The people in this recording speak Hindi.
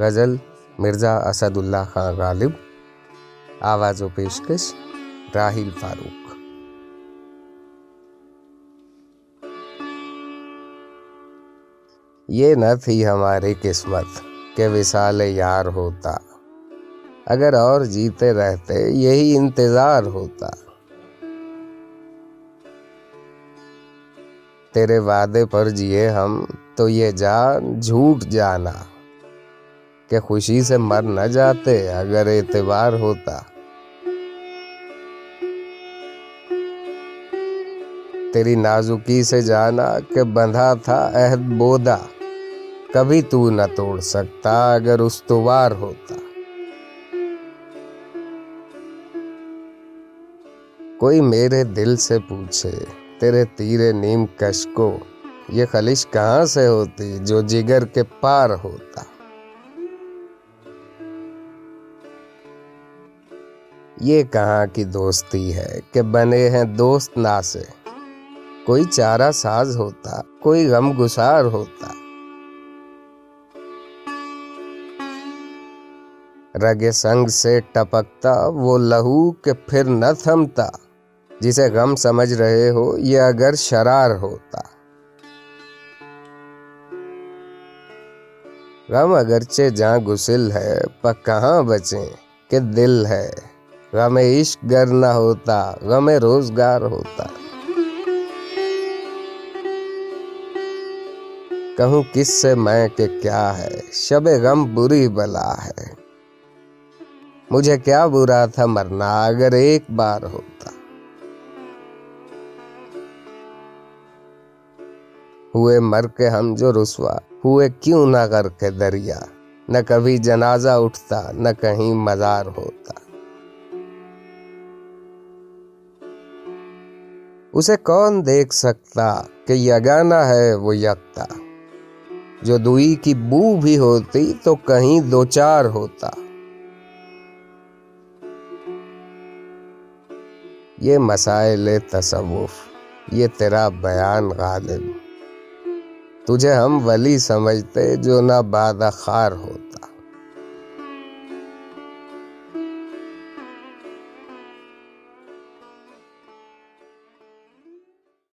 गज़ल मिर्ज़ा असदुल्ला खां गालिब। आवाज़ व पेशकश, राहिल फारूक। ये न थी हमारी किस्मत के विशाल यार होता। अगर और जीते रहते, यही इंतज़ार होता। तेरे वादे पर जिए हम तो ये जान झूठ जाना। कि खुशी से मर न जाते अगर एतबार होता। तेरी नाजुकी से जाना कि बंधा था अहद बोदा, कभी तू न तोड़ सकता अगर उस्तवार होता। कोई मेरे दिल से पूछे, तेरे तीरे नीम कश को, ये खलिश कहाँ से होती जो जिगर के पार होता? ये कहाँ की दोस्ती है कि बने हैं दोस्त ना से। कोई चारा साज होता, कोई गम गुसार होता। रगे संग से टपकता, वो लहू के फिर न थमता। जिसे गम समझ रहे हो, ये अगर शरार होता। गम अगरचे जहाँ गुसिल है, पर कहाँ बचे कि दिल है। गम इश्क गर न होता, गम रोज़गार होता। कहूँ, किससे मैं के क्या है? शब गम बुरी बला है। मुझे क्या बुरा था मरना, अगर एक बार होता। हुए मर के हम जो रुसवा, हुए क्यों ना करके दरिया? न कभी जनाजा उठता, न कहीं मजार होता। उसे कौन देख सकता कि यगाना है वो यकता जो दुई की बू भी होती तो कहीं दो चार होता। ये मसाइल तसवुफ ये तेरा बयान गालिब। तुझे हम वली समझते जो ना बादा खार होता